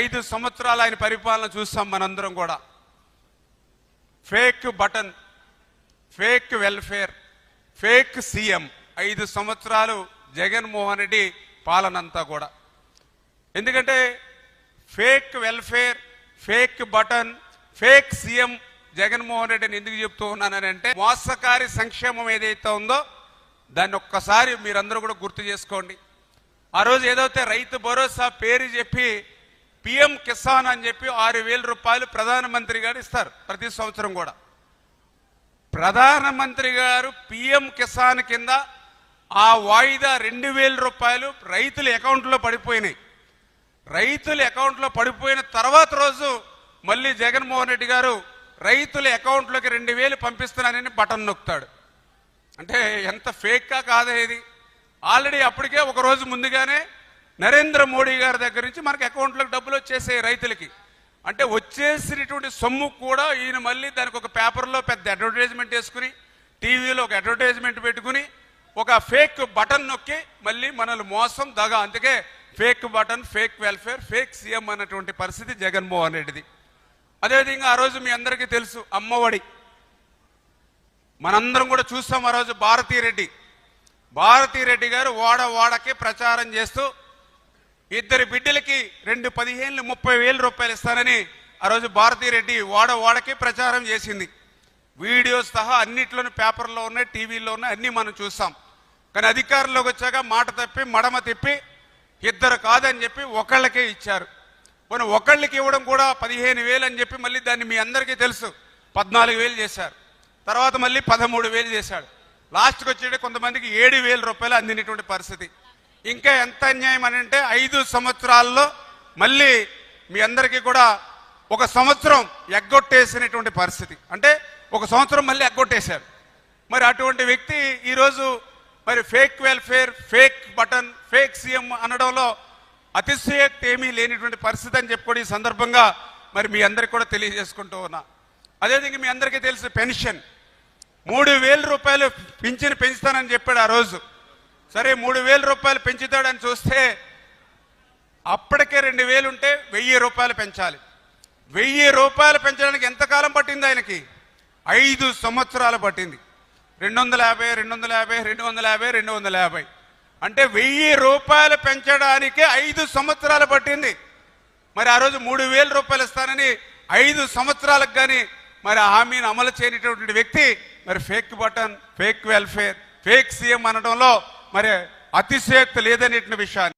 ఐదు సంవత్సరాలు ఆయన పరిపాలన చూస్తాం మనందరం కూడా. Fake button fake welfare fake CM. ఐదు సంవత్సరాలు జగన్మోహన్ రెడ్డి పాలనంతా కూడా. ఎందుకంటే fake welfare fake button fake CM Jaganmohan రెడ్డిని ఎందుకు చెప్తూ ఉన్నానని అంటే మోసకారి సంక్షేమం ఏదైతే ఉందో దాన్ని ఒక్కసారి మీరందరూ కూడా గుర్తు చేసుకోండి. ఆ రోజు ఏదైతే రైతు భరోసా పేరు చెప్పి పిఎం కిసాన్ అని చెప్పి ఆరు వేల రూపాయలు ప్రధానమంత్రి గారు ఇస్తారు ప్రతి సంవత్సరం కూడా. ప్రధానమంత్రి గారు పిఎం కిసాన్ కింద ఆ వాయిదా రెండు వేల రూపాయలు రైతుల అకౌంట్లో పడిపోయినాయి. రైతుల అకౌంట్లో పడిపోయిన తర్వాత రోజు మళ్ళీ జగన్మోహన్ రెడ్డి గారు రైతుల అకౌంట్లోకి రెండు వేలు పంపిస్తున్నానని బటన్ నొక్కుతాడు. అంటే ఎంత ఫేక్గా కాదా ఇది? ఆల్రెడీ అప్పటికే ఒక రోజు ముందుగానే నరేంద్ర మోడీ గారి దగ్గర నుంచి మనకి అకౌంట్లకు డబ్బులు వచ్చేసాయి రైతులకి. అంటే వచ్చేసినటువంటి సొమ్ము కూడా ఈయన మళ్ళీ దానికి ఒక పేపర్లో పెద్ద అడ్వర్టైజ్మెంట్ వేసుకుని టీవీలో ఒక అడ్వర్టైజ్మెంట్ పెట్టుకుని ఒక ఫేక్ బటన్ నొక్కి మళ్ళీ మనల్ని మోసం దగ. అందుకే fake button fake welfare fake CM అన్నటువంటి పరిస్థితి జగన్మోహన్ రెడ్డిది. అదేవిధంగా ఆ రోజు మీ అందరికీ తెలుసు అమ్మఒడి. మనందరం కూడా చూస్తాం ఆ రోజు భారతీ రెడ్డి భారతీ రెడ్డి గారు వాడ వాడకి ప్రచారం చేస్తూ ఇద్దరు బిడ్డలకి రెండు పదిహేను ముప్పై వేల రూపాయలు ఇస్తానని ఆ రోజు భారతీ రెడ్డి వాడ వాడకి ప్రచారం చేసింది. వీడియోస్ సహా అన్నిట్లోనూ పేపర్లో ఉన్నాయి టీవీలో ఉన్నాయి అన్నీ మనం చూస్తాం. కానీ అధికారంలోకి వచ్చాక మాట తప్పి మడమ తిప్పి ఇద్దరు కాదని చెప్పి ఒకళ్ళకే ఇచ్చారు. కొన్ని ఒకళ్ళకి ఇవ్వడం కూడా పదిహేను వేలు అని చెప్పి మళ్ళీ దాన్ని మీ అందరికీ తెలుసు. పద్నాలుగు వేలు చేశారు. తర్వాత మళ్ళీ పదమూడు వేలు చేశాడు. లాస్ట్కి వచ్చేటి కొంతమందికి ఏడు వేల రూపాయలు అందినటువంటి పరిస్థితి. ఇంకా ఎంత అన్యాయం అని అంటే ఐదు సంవత్సరాల్లో మళ్ళీ మీ అందరికీ కూడా ఒక సంవత్సరం ఎగ్గొట్టేసినటువంటి పరిస్థితి. అంటే ఒక సంవత్సరం మళ్ళీ ఎగ్గొట్టేశారు. మరి అటువంటి వ్యక్తి ఈరోజు మరి fake welfare fake button fake CM అనడంలో అతిశయక్తి ఏమీ లేనిటువంటి పరిస్థితి అని చెప్పి ఈ సందర్భంగా మరి మీ అందరికి కూడా తెలియజేసుకుంటూ ఉన్నా. అదేవిధంగా మీ అందరికీ తెలుసు పెన్షన్. మూడు వేల రూపాయలు పింఛను పెంచుతానని చెప్పాడు ఆ రోజు. సరే మూడు వేల రూపాయలు పెంచుతాడని చూస్తే అప్పటికే రెండు వేలు ఉంటే వెయ్యి రూపాయలు పెంచాలి. వెయ్యి రూపాయలు పెంచడానికి ఎంతకాలం పట్టింది ఆయనకి? ఐదు సంవత్సరాలు పట్టింది. రెండు వందల యాభై రెండు వందల యాభై రెండు వందల యాభై రెండు వందల యాభై. అంటే వెయ్యి రూపాయలు పెంచడానికి ఐదు సంవత్సరాలు పట్టింది. మరి ఆ రోజు మూడు వేల రూపాయలు ఇస్తానని ఐదు సంవత్సరాలకు కానీ మరి హామీని అమలు చేయనటువంటి వ్యక్తి మరి fake button fake welfare fake CM అనడంలో మరి అతిశయక్తి లేదనేటువంటి విషయాన్ని